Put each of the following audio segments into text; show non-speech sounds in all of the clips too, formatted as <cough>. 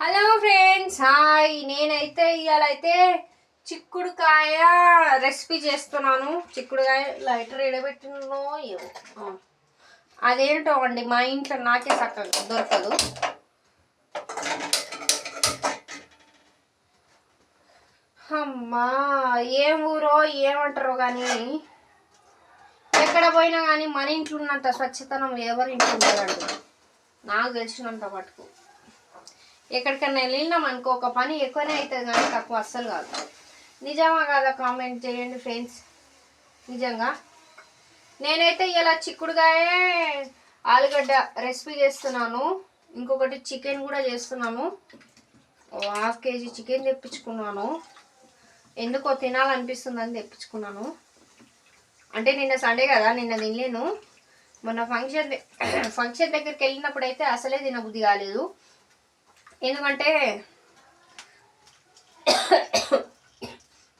Hello friends hi నేనైతే ఇవాళైతే చిక్కుడుకాయ recipe చేస్తున్నాను. చిక్కుడుకాయ లైటర్ ఎడబెట్టినో ఏమో. అదేంటో అండి మా ఇంట్లో నాకే చక్కగా దొరకదు. అమ్మా ఏం ఊరో ఏమంటారో కానీ ఎక్కడ పోయినా కానీ మన ఇంట్లో ఉన్నంత స్వచ్ఛతనం ఎవరి ఇంట్లో ఉండదండి. నాకు తెలిసినంత మటుకు. ఎక్కడికైనా వెళ్ళినాం అనుకో ఒక పని ఎక్కువనే అవుతుంది కానీ తక్కువ అస్సలు కాదు. నిజమా కాదా కామెంట్ చేయండి ఫ్రెండ్స్. నిజంగా. నేనైతే ఇలా చిక్కుడుగాయే ఆలుగడ్డ రెసిపీ చేస్తున్నాను. ఇంకొకటి చికెన్ కూడా చేస్తున్నాను. హాఫ్ కేజీ చికెన్ తెప్పించుకున్నాను. ఎందుకో తినాలనిపిస్తుందని తెప్పించుకున్నాను. అంటే నిన్న సండే కదా నిన్న తినలేను. మొన్న ఫంక్షన్ ఫంక్షన్ దగ్గరికి వెళ్ళినప్పుడు అయితే అసలే తినబుద్ధి కాలేదు. ఎందుకంటే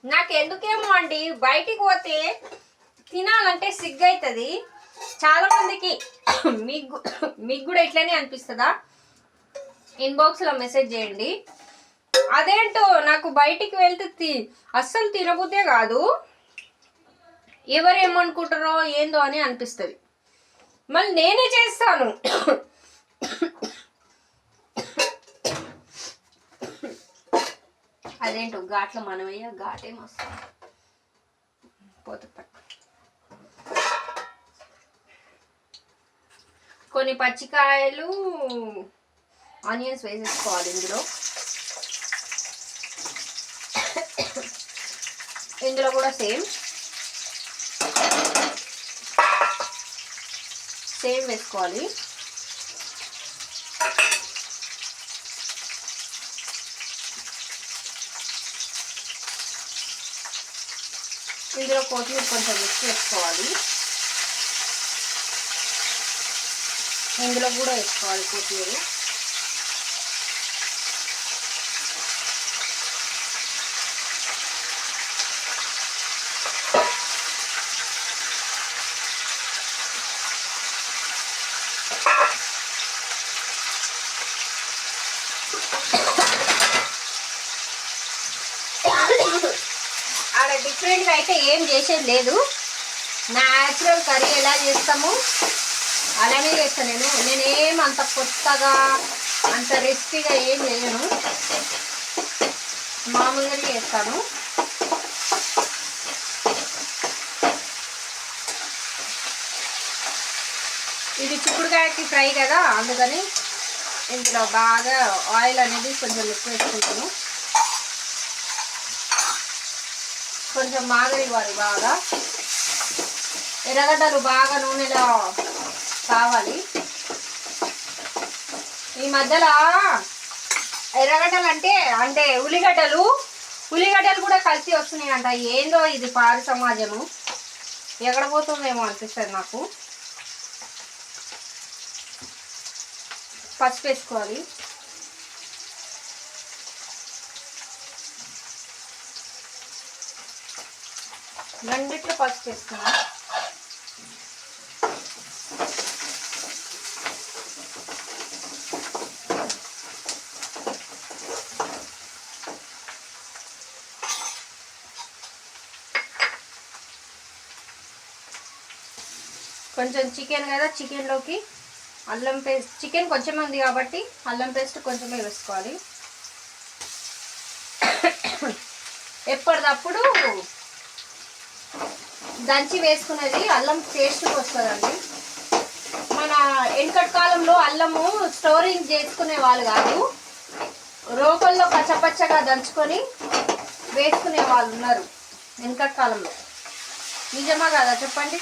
నాకు ఎందుకేమో అండి బయటికి పోతే తినాలంటే సిగ్గు అవుతుంది చాలా మందికి మీకు మీకు కూడా ఇట్లనే అనిపిస్తుందా? ఇన్బాక్స్లో మెసేజ్ చేయండి. అదేంటో నాకు బయటికి వెళ్తే తి అస్సలు తినబుద్దే కాదు. ఎవరు ఏమనుకుంటారో ఏందో అని అనిపిస్తుంది. మళ్ళీ నేనే చేస్తాను. అదేంటో ఘాట్లో మనమయ్య ఘాటే మస్తు. పోతే కొన్ని పచ్చికాయలు ఆనియన్స్ వేసేసుకోవాలి ఇందులో. ఇందులో కూడా సేమ్. సేమ్ వేసుకోవాలి. ఇందులో కొత్తిమీర కొంచెం మిక్స్ వేసుకోవాలి. ఇందులో కూడా వేసుకోవాలి కొత్తిమీర. ఆడ డిఫరెంట్గా అయితే ఏం చేసేది లేదు. న్యాచురల్ కర్రీ ఎలా చేస్తాము అలానే చేస్తాను నేను. నేనేం అంత కొత్తగా అంత రెసిపీగా ఏం చేయను. మామూలుగానే చేస్తాను. ఇది చిక్కుడుకాయకి ఫ్రై కదా అందుకని ఇందులో బాగా ఆయిల్ అనేది కొంచెం ఎక్కువ వేసుకుంటాను. కొంచెం మాగనివ్వాలి బాగా. ఎర్రగడ్డలు బాగా నూనెలో కావాలి. ఈ మధ్యలో ఎర్రగడ్డలు అంటే అంటే ఉల్లిగడ్డలు ఉల్లిగడ్డలు కూడా కలిసి వస్తున్నాయి అంట ఏందో ఇది పారి సమాజము. ఎక్కడ పోతుందేమో అనిపిస్తుంది నాకు. పసుపు వేసుకోవాలి. రెండిట్లో పసుపు వేసుకున్నాం కొంచెం చికెన్ కదా చికెన్లోకి అల్లం పేస్ట్ చికెన్ కొంచెం ఉంది కాబట్టి అల్లం పేస్ట్ కొంచెమే వేసుకోవాలి. <coughs> ఎప్పటిదప్పుడు దంచి వేసుకునేది అల్లం టేస్ట్ వస్తుందండి. మన వెనకటి కాలంలో అల్లము స్టోరింగ్ చేసుకునే వాళ్ళు కాదు. రోకల్లో పచ్చపచ్చగా దంచుకొని వేసుకునే వాళ్ళు ఉన్నారు వెనకటి కాలంలో. నిజమా కదా చెప్పండి?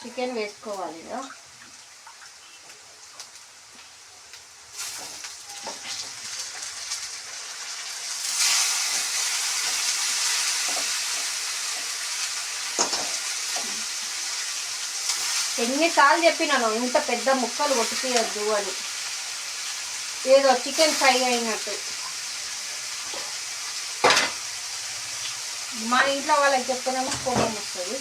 చికెన్ వేసుకోవాలి కదా. ఎన్నిసార్లు చెప్పినాను ఇంత పెద్ద ముక్కలు కొట్టిపోయద్దు అని. ఏదో చికెన్ ఫ్రై అయినట్టు. మా ఇంట్లో వాళ్ళకి చెప్తేనేమో కోపం వస్తుంది.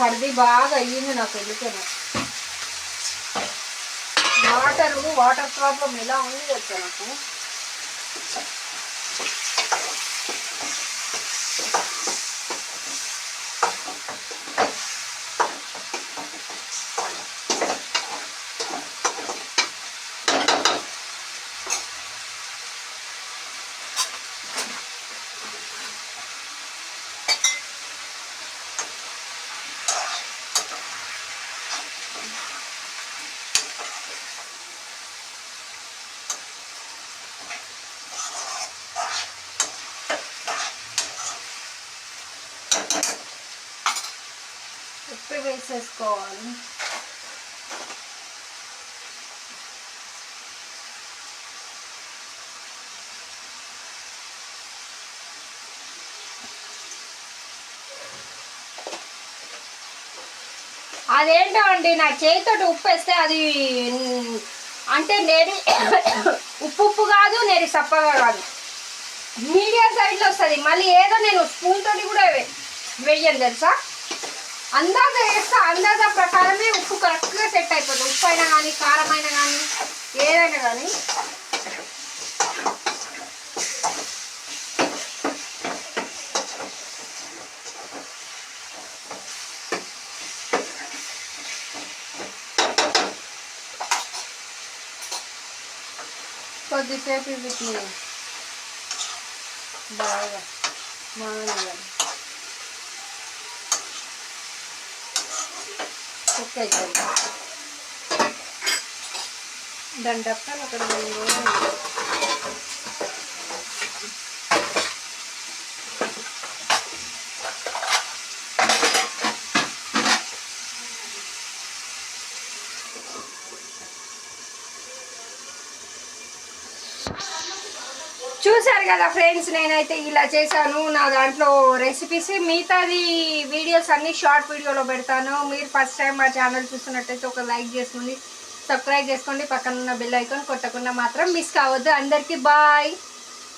సర్ది బాగా అయ్యింది నాకు ఎందుకనో వాటర్ వాటర్ ప్రాబ్లం ఎలా ఉంది తెలుసా నాకు? ఉప్పు వేసేసుకోవాలి అదేంటో అండి నా చేతితోటి ఉప్పు వేస్తే అది అంటే నేరి <coughs> ఉప్పు ఉప్పు కాదు నేరి సప్పగా కాదు. మీడియం సైజులో వస్తుంది. మళ్ళీ ఏదో నేను స్పూన్ కూడా వే- వేయను తెలుసా? అందాజ వేస్తా అందాజ ప్రకారమే ఉప్పు కరెక్ట్గా సెట్ అయిపోతుంది. ఉప్పు అయినా కానీ కారం అయినా కానీ ఏదైనా కానీ కొద్దిసేపు వీటిని బాగా మాగనివ్వాలి కుక్ అవుతుంది దాని డక్కలు అక్కడ చూసారు చూశారు కదా ఫ్రెండ్స్ నేనైతే ఇలా చేశాను. నా దాంట్లో రెసిపీస్ మిగతాది వీడియోస్ అన్నీ షార్ట్ వీడియోలో పెడతాను. మీరు ఫస్ట్ టైం మా ఛానల్ చూస్తున్నట్టయితే ఒక లైక్ చేసుకోండి సబ్స్క్రైబ్ చేసుకోండి. పక్కన ఉన్న బెల్ ఐకాన్ కొట్టకుండా మాత్రం మిస్ కావద్దు. అందరికీ బాయ్